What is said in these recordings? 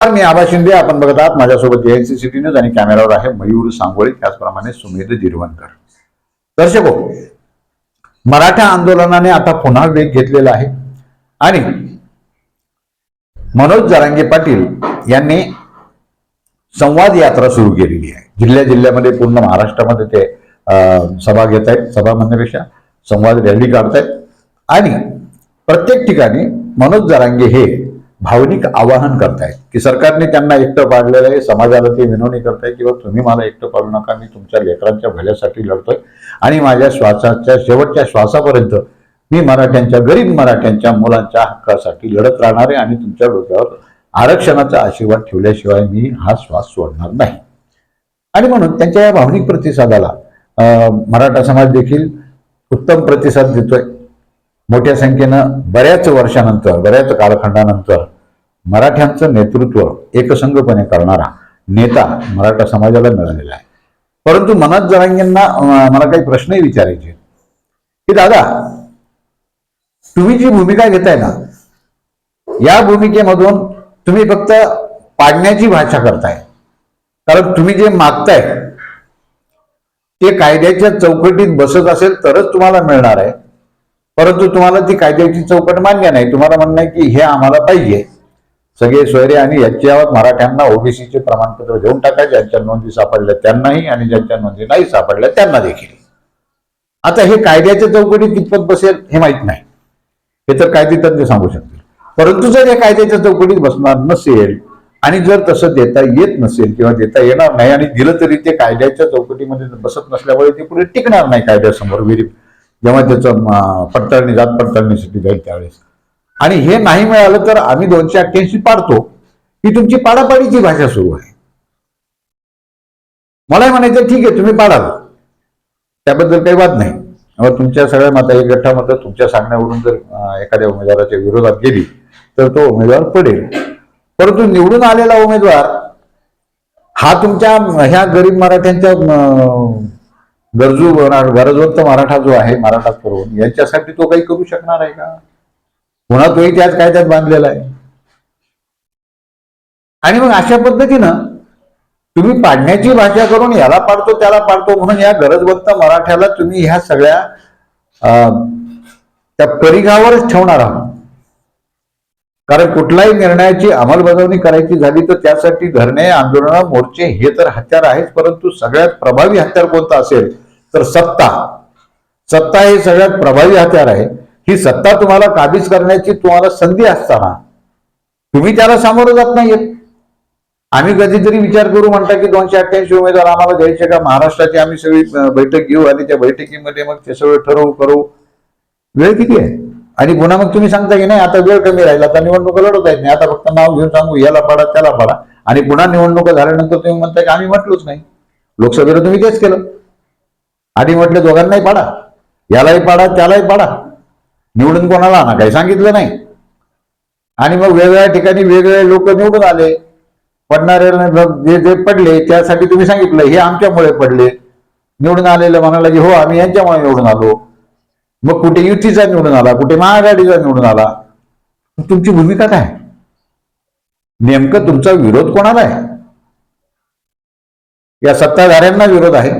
नमस्कार, मी आभा शिंदे. आपण बघत आहात माझ्यासोबत जेएनसी सिटी न्यूज आणि कॅमेरावर आहे मयूर सांगोळी त्याचप्रमाणे सुमेध जिरवणकर. दर्शक हो, मराठा आंदोलनाने आता पुन्हा वेग घेतलेला आहे. आणि मनोज जरांगे पाटील यांनी संवाद यात्रा सुरू केलेली आहे. जिल्ह्या जिल्ह्यामध्ये पूर्ण महाराष्ट्रामध्ये ते अं, सभा घेत आहेत सभा म्हणण्यापेक्षा संवाद रॅली काढतायत आणि प्रत्येक ठिकाणी मनोज जरांगे हे भावनिक आवाहन करतायत की सरकारने त्यांना एकटं पाडलेलं आहे समाजाला ते विनवणी करताय किंवा तुम्ही मला एकटं पाडू नका मी तुमच्या लेकरांच्या भल्यासाठी लढतोय आणि माझ्या श्वासाच्या शेवटच्या श्वासापर्यंत मी मराठ्यांच्या गरीब मराठ्यांच्या मुलांच्या हक्कासाठी लढत राहणार आहे आणि तुमच्या डोक्यावर आरक्षणाचा आशीर्वाद ठेवल्याशिवाय मी हा श्वास सोडणार नाही. आणि म्हणून त्यांच्या या भावनिक प्रतिसादाला मराठा समाज देखील उत्तम प्रतिसाद देतोय. मोठ्या संख्येनं बऱ्याच वर्षानंतर बऱ्याच कालखंडानंतर मराठ्यांचं नेतृत्व एकसंघपणे करणारा नेता मराठा समाजाला मिळालेला आहे. परंतु मनोज जरांगेंना मला काही प्रश्नही विचारायचे की दादा तुम्ही जी भूमिका घेताय ना या भूमिकेमधून तुम्ही फक्त पाडण्याची भाषा करताय. कारण तुम्ही जे मागताय ते कायद्याच्या चौकटीत बसत असेल तरच तुम्हाला मिळणार आहे. परंतु तुम्हाला ती कायद्याची चौकट मान्य नाही. तुम्हाला म्हणणं आहे की हे आम्हाला पाहिजे. सगळे सोयरे आणि याच्यावर मराठ्यांना ओबीसीचे प्रमाणपत्र देऊन टाकायचे. ज्यांच्या नोंदी सापडल्या त्यांनाही आणि ज्यांच्या नोंदी नाही सापडल्या त्यांना देखील. आता हे कायद्याच्या चौकटीत कितपत बसेल हे माहीत नाही. हे तर कायदेतज्ञ सांगू शकतील. परंतु जर हे कायद्याच्या चौकटीत बसणार नसेल आणि जर तसं देता येत नसेल किंवा देता येणार नाही आणि दिलं तरी ते कायद्याच्या चौकटीमध्ये बसत नसल्यामुळे ते पुढे टिकणार नाही कायद्यासमोर विरी जेव्हा त्याचं पडताळणी जात पडताळणीसाठी जाईल त्यावेळेस. आणि हे नाही मिळालं तर आम्ही दोनशे अठ्ठ्याऐंशी पाडतो. ही तुमची पाडापाडीची भाषा सुरू आहे. मला म्हणायचं ठीक आहे तुम्ही पाडाल. त्याबद्दल काही वाद नाही. मग तुमच्या सगळ्या मता एक गठ्ठा मतं तुमच्या सांगण्यावरून जर एखाद्या उमेदवाराच्या विरोधात गेली तर तो उमेदवार पडेल. परंतु निवडून आलेला उमेदवार हा तुमच्या ह्या गरीब मराठ्यांच्या गरजू गरजवंत मराठा जो आहे मराठा करून यांच्यासाठी तो काही करू शकणार आहे का? पुन्हा तोही त्याच कायद्यात बांधलेला आहे. आणि मग अशा पद्धतीनं तुम्ही पाडण्याची भाषा करून याला पाडतो त्याला पाडतो म्हणून या गरजवंत मराठ्याला तुम्ही ह्या सगळ्या अं, त्या परिघावरच ठेवणार आहात. कारण कुठल्याही निर्णयाची अंमलबजावणी करायची झाली तर त्यासाठी धरणे आंदोलन मोर्चे हे तर हत्यार आहेच परंतु सगळ्यात प्रभावी हत्यार कोणतं असेल तर सत्ता. सत्ता हे सगळ्यात प्रभावी हत्यार आहे. ही सत्ता तुम्हाला काबीज करण्याची तुम्हाला संधी असताना तुम्ही त्याला सामोरं जात नाहीयेत. आम्ही कधीतरी विचार करू म्हणता की दोनशे अठ्ठ्याऐंशी उमेदवार आम्हाला द्यायचे का? महाराष्ट्राची आम्ही सगळी बैठक घेऊ आणि त्या बैठकीमध्ये मग ते सगळं ठरवू करू. वेळ किती आहे? आणि पुन्हा मग तुम्ही सांगता की नाही आता वेळ कमी राहिला आता निवडणुका लढवता येत नाही. आता फक्त नाव घेऊन सांगू याला पाडा त्याला पाडा. आणि पुन्हा निवडणुका झाल्यानंतर तुम्ही म्हणता की आम्ही म्हटलोच नाही. लोकसभेला तुम्ही तेच केलं. आधी म्हटलं दोघांनाही पाडा. यालाही पाडा त्यालाही पाडा. निवडून कोणाला आणा? काही सांगितलं नाही. आणि मग वेगवेगळ्या ठिकाणी वेगवेगळे लोक निवडून आले. पडणारे जे जे पडले त्यासाठी तुम्ही सांगितलं हे आमच्यामुळे पडले. निवडून आलेलं म्हणाला की हो आम्ही यांच्यामुळे निवडून आलो. मग कुठे युतीचा निवडून आला कुठे महाआघाडीचा निवडून आला तुमची भूमिका काय? नेमकं तुमचा विरोध कोणाला आहे? या सत्ताधाऱ्यांना विरोध आहे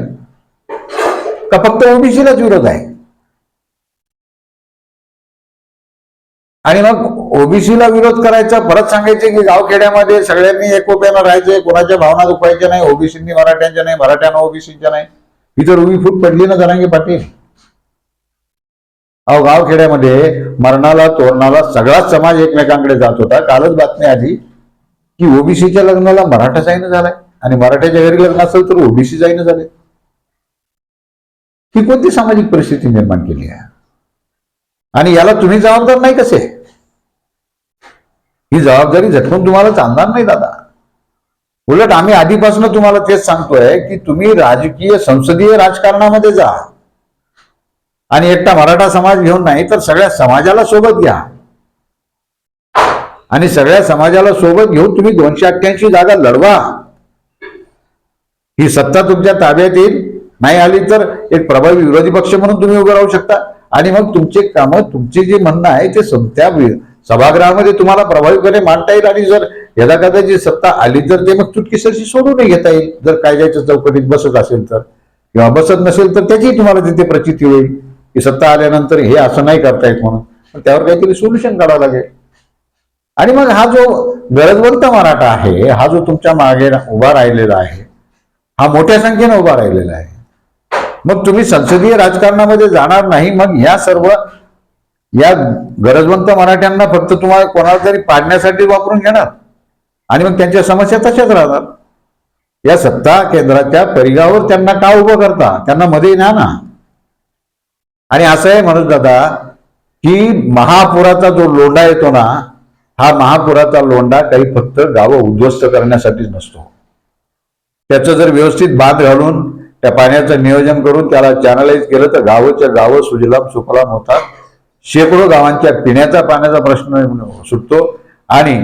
का फक्त ओबीसीलाच विरोध आहे? आणि मग ओबीसीला विरोध करायचा परत सांगायचे की गावखेड्यामध्ये सगळ्यांनी एकोप्यानं राहायचे कोणाच्या भावना दुखवायच्या नाही ओबीसींनी मराठ्यांच्या नाही मराठ्यांना ओबीसीच्या नाही. ही तर उभी फूट पडली ना जरांगे पाटील? अहो गावखेड्यामध्ये मरणाला तोरणाला सगळाच समाज एकमेकांकडे जात होता. कालच बातमी आली की ओबीसीच्या लग्नाला मराठा जाईन झालाय. आणि मराठ्याच्या घरी लग्न असेल तर ओबीसी जाईन झाले ही कोणती सामाजिक परिस्थिती निर्माण केली आहे? आणि याला तुम्ही जबाबदार नाही कसे? ही जबाबदारी झटकून तुम्हाला चालणार नाही दादा. उलट आम्ही आधीपासून तुम्हाला तेच सांगतोय की तुम्ही राजकीय संसदीय राजकारणामध्ये जा. आणि एकटा मराठा समाज घेऊन नाही तर सगळ्या समाजाला सोबत घ्या. आणि सगळ्या समाजाला सोबत घेऊन तुम्ही दोनशे अठ्ठ्याऐंशी जागा लढवा. ही सत्ता तुमच्या ताब्यात येईल. नाही आली तर एक प्रभावी विरोधी पक्ष म्हणून तुम्ही उभं राहू शकता. आणि मग तुमचे कामं तुमचे जे म्हणणं आहे ते त्या सभागृहामध्ये तुम्हाला प्रभावीपणे मांडता येईल. आणि जर यदा कदाचित सत्ता आली तर ते मग चुटकीसरशी सोडूनही घेता येईल. जर कायद्याच्या चौकटीत बसत असेल तर किंवा बसत नसेल तर त्याची तुम्हाला तिथे प्रचिती होईल. की सत्ता आल्यानंतर हे असं नाही करता येत म्हणून. पण त्यावर काहीतरी सोल्युशन काढावं लागेल. आणि मग हा जो गरजवंत मराठा आहे हा जो तुमच्या मागे उभा राहिलेला आहे हा मोठ्या संख्येने उभा राहिलेला आहे. मग तुम्ही संसदीय राजकारणामध्ये जाणार नाही मग या सर्व या गरजवंत मराठ्यांना फक्त तुम्हाला कोणाला तरी पाडण्यासाठी वापरून घेणार. आणि मग त्यांच्या समस्या तशाच राहतात. या सत्ता केंद्राच्या परिघावर त्यांना का उभं करता? त्यांना मध्ये न्या ना. आणि असं आहे म्हणत दादा की महापुराचा जो लोंढा येतो ना हा महापुराचा लोंढा काही फक्त गावं उद्ध्वस्त करण्यासाठीच नसतो. त्याचं जर व्यवस्थित बांध घालून त्या पाण्याचं नियोजन करून त्याला चॅनलाइज केलं तर गावच्या गावं सुजलाम सुफलाम होतात. शेकडो गावांच्या पिण्याचा पाण्याचा प्रश्न सुटतो आणि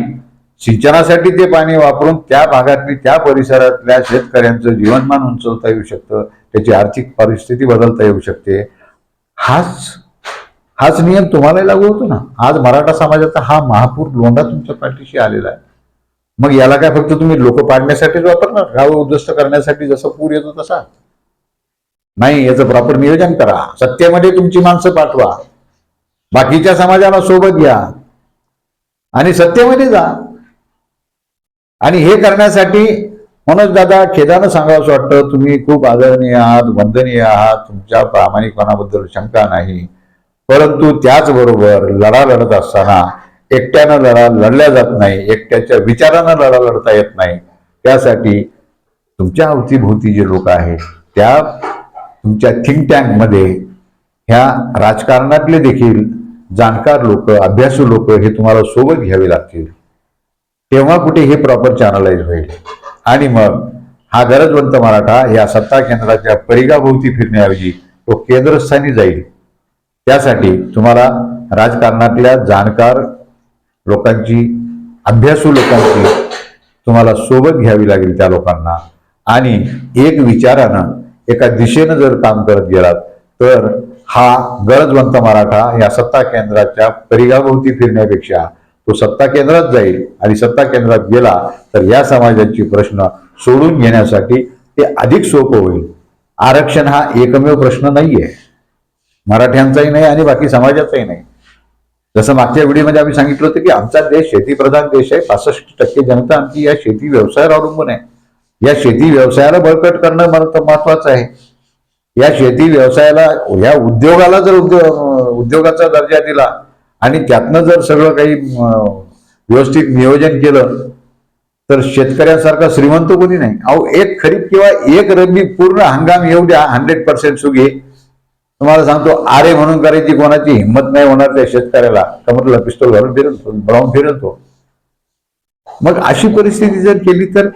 सिंचनासाठी ते पाणी वापरून त्या भागातली त्या परिसरातल्या शेतकऱ्यांचं जीवनमान उंचवता येऊ शकतं त्याची आर्थिक परिस्थिती बदलता येऊ शकते. हाच हाच नियम तुम्हालाही लागू होतो ना. आज मराठा समाजाचा हा महापूर लोंढा तुमच्या पाठीशी आलेला आहे. मग याला काय फक्त तुम्ही लोक पाडण्यासाठीच वापरणार? गाव उद्ध्वस्त करण्यासाठी जसं पूर येतो तसा. नाही याचं प्रॉपर नियोजन करा. सत्तेमध्ये तुमची माणसं पाठवा. बाकीच्या समाजाला सोबत घ्या. आणि सत्तेमध्ये जा. आणि हे करण्यासाठी म्हणून दादा खेदानं सांगावं वाटतं तुम्ही खूप आदरणीय आहात वंदनीय आहात तुमच्या प्रामाणिकपणाबद्दल शंका नाही. परंतु त्याचबरोबर लढा लढत असताना एकट्यानं लढा लढल्या जात नाही एकट्याच्या विचारानं लढा लढता येत नाही. त्यासाठी तुमच्या अवतीभोवती जे लोक आहेत त्या तुमच्या थिंक टँकमध्ये ह्या राजकारणातले देखील जाणकार लोक अभ्यासू लोक हे तुम्हाला सोबत घ्यावे लागतील. तेव्हा कुठे हे प्रॉपर चॅनलाइज होईल? आणि मग हा गरजवंत मराठा या सत्ता केंद्राच्या परिघाभोवती फिरण्याऐवजी तो केंद्रस्थानी जाईल. त्यासाठी तुम्हाला राजकारणातल्या जाणकार लोकांची अभ्यासू लोकांची तुम्हाला सोबत घ्यावी लागेल त्या लोकांना. आणि एक विचारानं एका दिशेनं जर काम करत गेलात तर हा गरजवंत मराठा या सत्ता केंद्राच्या परिघाभोवती फिरण्यापेक्षा तो सत्ता केंद्रात जाईल आणि सत्ता केंद्रात गेला तर या समाजाची प्रश्न सोडून घेण्यासाठी ते अधिक सोपं होईल. आरक्षण हा एकमेव प्रश्न नाहीये. मराठ्यांचाही नाही आणि बाकी समाजाचाही नाही. जसं मागच्या व्हिडिओमध्ये आम्ही सांगितलं होतं की आमचा देश शेतीप्रधान देश आहे पासष्ट टक्के जनता आमची या शेती व्यवसायावर अवलंबून आहे. या शेती व्यवसायाला बळकट करणं मला महत्वाचं आहे. या शेती व्यवसायाला या उद्योगाला जर उद्योग उद्योगाचा दर्जा दिला आणि त्यातनं जर सगळं काही व्यवस्थित नियोजन केलं तर शेतकऱ्यांसारखा श्रीमंत कोणी नाही. अहो एक खरीप किंवा एक रब्बी पूर्ण हंगाम येऊ द्या हंड्रेड पर्सेंट सुगे तुम्हाला सांगतो आरे म्हणून करायची कोणाची हिंमत नाही होणार त्या शेतकऱ्याला. कमरला पिस्तोल घालून फिरत ब्राऊन फिरतो मग अशी परिस्थिती जर केली तर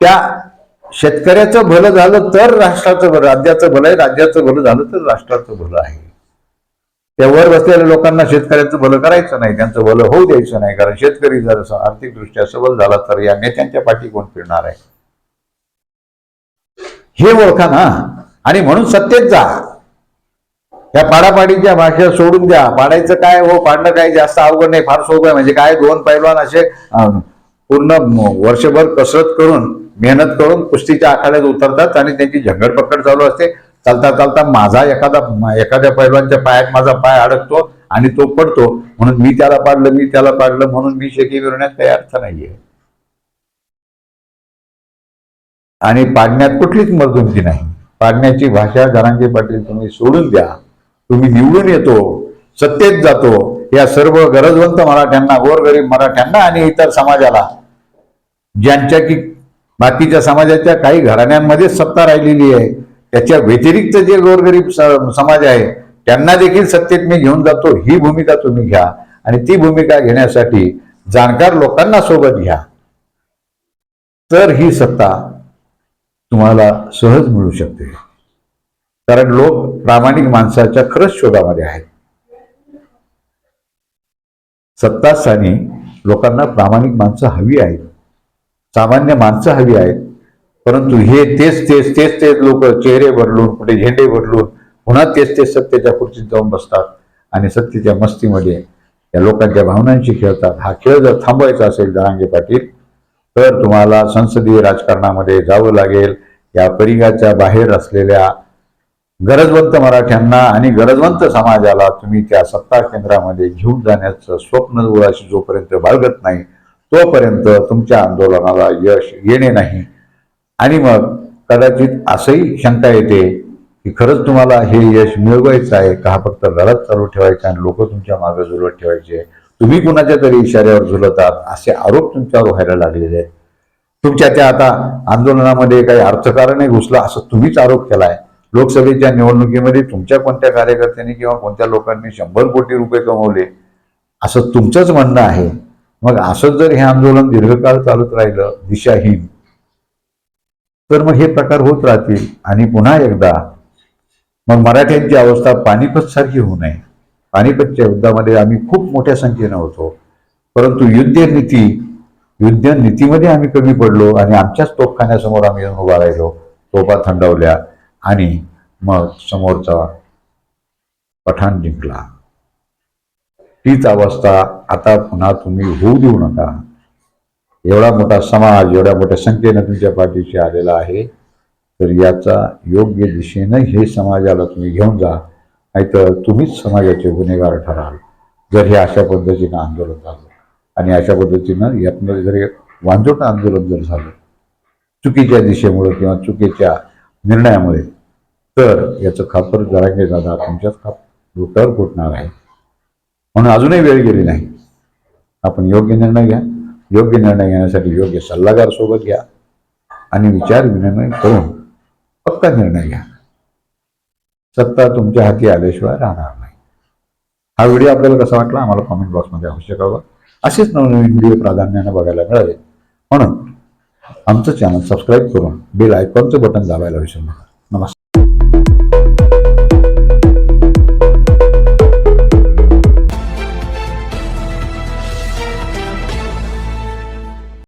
त्या शेतकऱ्याचं भलं झालं तर राष्ट्राचं भलं राज्याचं भलं आहे राज्याचं भलं झालं तर राष्ट्राचं भलं आहे. त्या वर बसलेल्या लोकांना शेतकऱ्यांचं भलं करायचं नाही त्यांचं भलं होऊ द्यायचं नाही कारण शेतकरी जर आर्थिकदृष्ट्या सबल झाला तर या नेत्यांच्या पाठी कोण फिरणार आहे? हे ओळखा ना. आणि म्हणून सत्तेत जा. त्या पाडापाडीच्या भाषा सोडून द्या. पाडायचं काय हो? पाडणं काय जास्त अवघड नाही फार सोपं आहे. म्हणजे काय दोन पैलवान असे पूर्ण वर्षभर कसरत करून मेहनत करून कुस्तीच्या आखाड्यात उतरतात आणि त्यांची झंगडपकड चालू असते. चालता चालता माझा एखादा एखाद्या पैलवानच्या पायात माझा पाय अडकतो आणि तो पडतो. म्हणून मी त्याला पाडलं मी त्याला पाडलं म्हणून मी शेकी विरण्यात काही अर्थ नाहीये. आणि पाडण्यात कुठलीच मर्दुमकी नाही. पाडण्याची भाषा जरांगे पाटील तुम्ही सोडून द्या. तुम्ही निवडून येतो सत्तेत जातो. या सर्व गरजवंत मराठ्यांना गोरगरीब मराठ्यांना आणि इतर समाजाला ज्यांच्या की बाकीच्या समाजाच्या काही घराण्यांमध्ये सत्ता राहिलेली आहे त्याच्या व्यतिरिक्त जे गोरगरीब स- समाज आहे त्यांना देखील सत्तेत मी घेऊन जातो ही भूमिका तुम्ही घ्या. आणि ती भूमिका घेण्यासाठी जाणकार लोकांना सोबत घ्या. तर ही सत्ता तुम्हाला सहज मिळू शकते. कारण लोक प्रामाणिक माणसाच्या खरंच शोधामध्ये आहेत. सत्तास्थानी लोकांना प्रामाणिक माणसं हवी आहेत. सामान्य माणसं हवी आहेत. परंतु हे तेच तेच तेच तेच लोक चेहरे बदलून कुठे झेंडे बदलून पुन्हा तेच तेच सत्तेच्या खुर्चीत जाऊन बसतात आणि सत्तेच्या मस्तीमध्ये या लोकांच्या भावनांशी खेळतात. हा खेळ जर थांबवायचा असेल जरांगे पाटील तर तुम्हाला संसदीय राजकारणामध्ये जावं लागेल. या परिघाच्या बाहेर असलेल्या गरजवंत मराठ्यांना आणि गरजवंत समाजाला तुम्ही त्या सत्ता केंद्रामध्ये घेऊन जाण्याचं स्वप्न डोळ्याशी जोपर्यंत बाळगत नाही तोपर्यंत तुमच्या आंदोलनाला यश येणे नाही. आणि मग कदाचित असंही शंका येते की खरंच तुम्हाला हे यश मिळवायचं आहे का? हा फक्त लढत चालू ठेवायचा आणि लोक तुमच्या मागे झुलत ठेवायचे तुम्ही कुणाच्या तरी इशाऱ्यावर झुलतात असे आरोप तुमच्यावर व्हायला लागलेले आहेत. तुमच्या त्या आता आंदोलनामध्ये काही अर्थकारण घुसला असं तुम्हीच आरोप केलाय. लोकसभेच्या निवडणुकीमध्ये तुमच्या कोणत्या कार्यकर्त्यांनी किंवा कोणत्या लोकांनी शंभर कोटी रुपये कमवले असं तुमचंच म्हणणं आहे. मग असंच जर हे आंदोलन दीर्घकाळ चालत राहिलं दिशाहीन तर मग हे प्रकार होत राहतील. आणि पुन्हा एकदा मग मराठ्यांची अवस्था पानिपत सारखी होऊ नये. पानिपतच्या युद्धामध्ये आम्ही खूप मोठ्या संख्येनं होतो. परंतु युद्ध नीती युद्ध नीतीमध्ये आम्ही कमी पडलो आणि आमच्याच तोफखान्यासमोर आम्ही येऊन उभा राहिलो. तोफा थंडवल्या आणि मग समोरचा पठाण जिंकला. तीच अवस्था आता पुन्हा तुम्ही होऊ देऊ नका. एवढा मोठा समाज एवढ्या मोठ्या संख्येनं तुमच्या पाठीशी आलेला आहे तर याचा योग्य दिशेनं हे समाजाला तुम्ही घेऊन जा. नाहीतर तुम्हीच समाजाचे गुन्हेगार ठराल. जर हे अशा पद्धतीनं आंदोलन झालं आणि अशा पद्धतीनं यातनं जर हे वांजोट आंदोलन जर झालं चुकीच्या दिशेमुळे किंवा चुकीच्या निर्णयामुळे तर याचं खापर जरांगे दादा तुमच्याच खाप डोक्यावर फुटणार आहे. म्हणून अजूनही वेळ गेली नाही. आपण योग्य निर्णय घ्या. योग्य निर्णय घेण्यासाठी योग्य सल्लागार सोबत घ्या आणि विचार विनिमय करून पक्का निर्णय घ्या. सत्ता तुमच्या हाती आल्याशिवाय राहणार नाही. हा व्हिडिओ आपल्याला कसा वाटला आम्हाला कॉमेंट बॉक्समध्ये अवश्य कळवा. असेच नवनवीन व्हिडिओ प्राधान्यानं बघायला मिळाले. म्हणून आमचं चॅनल सबस्क्राईब करून बेल आयकॉनचं बटन दाबायला विसरू नका.